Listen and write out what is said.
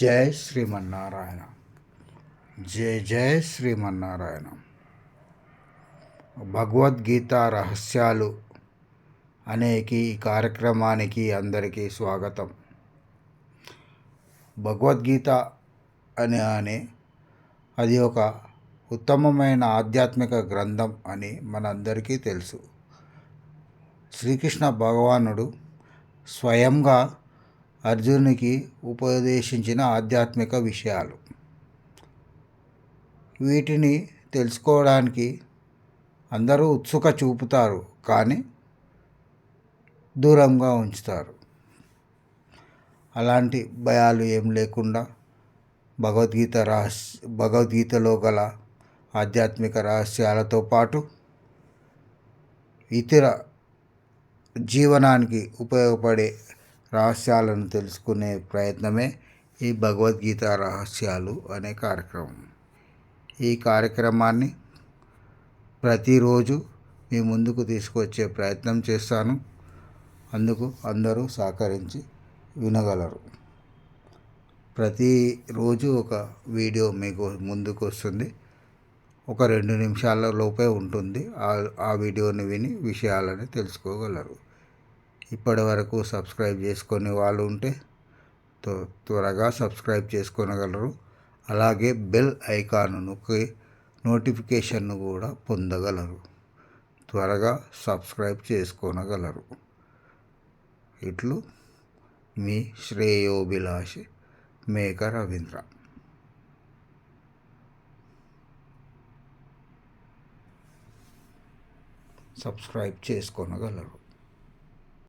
జై శ్రీమన్నారాయణ. జయ జయ శ్రీమన్నారాయణ. భగవద్గీత రహస్యాలు అనేకి ఈ కార్యక్రమానికి అందరికీ స్వాగతం. భగవద్గీత అని అని అది ఒక ఉత్తమమైన ఆధ్యాత్మిక గ్రంథం అని మనందరికీ తెలుసు. శ్రీకృష్ణ భగవానుడు స్వయంగా అర్జునునికి ఉపదేశించిన ఆధ్యాత్మిక విషయాలు. వీటిని తెలుసుకోవడానికి అందరూ ఉత్సుక చూపుతారు కానీ దూరంగా ఉంచుతారు. అలాంటి భయాలు ఏం లేకుండా భగవద్గీత రహస్య భగవద్గీతలో గల ఆధ్యాత్మిక రహస్యాలతో పాటు ఇతర జీవనానికి ఉపయోగపడే రహస్యాలను తెలుసుకునే ప్రయత్నమే ఈ భగవద్గీత రహస్యాలు అనే కార్యక్రమం. ఈ కార్యక్రమాన్ని ప్రతిరోజు మీ ముందుకు తీసుకొచ్చే ప్రయత్నం చేస్తాను. అందుకు అందరూ సహకరించి వినగలరు. ప్రతిరోజు ఒక వీడియో మీకు ముందుకు వస్తుంది. ఒక రెండు నిమిషాల లోపే ఉంటుంది. ఆ వీడియోని విని విషయాలని తెలుసుకోగలరు. ఇప్పటి వరకు సబ్స్క్రైబ్ చేసుకొని వాళ్ళు ఉంటే త్వరగా సబ్స్క్రైబ్ చేసుకోగలరు. అలాగే బెల్ ఐకాన్ నొక్కి నోటిఫికేషన్ను కూడా పొందగలరు. త్వరగా సబ్స్క్రైబ్ చేసుకోనగలరు. ఇట్లు మీ శ్రేయోభిలాషి మేక రవీంద్ర. సబ్స్క్రైబ్ చేసుకోనగలరు.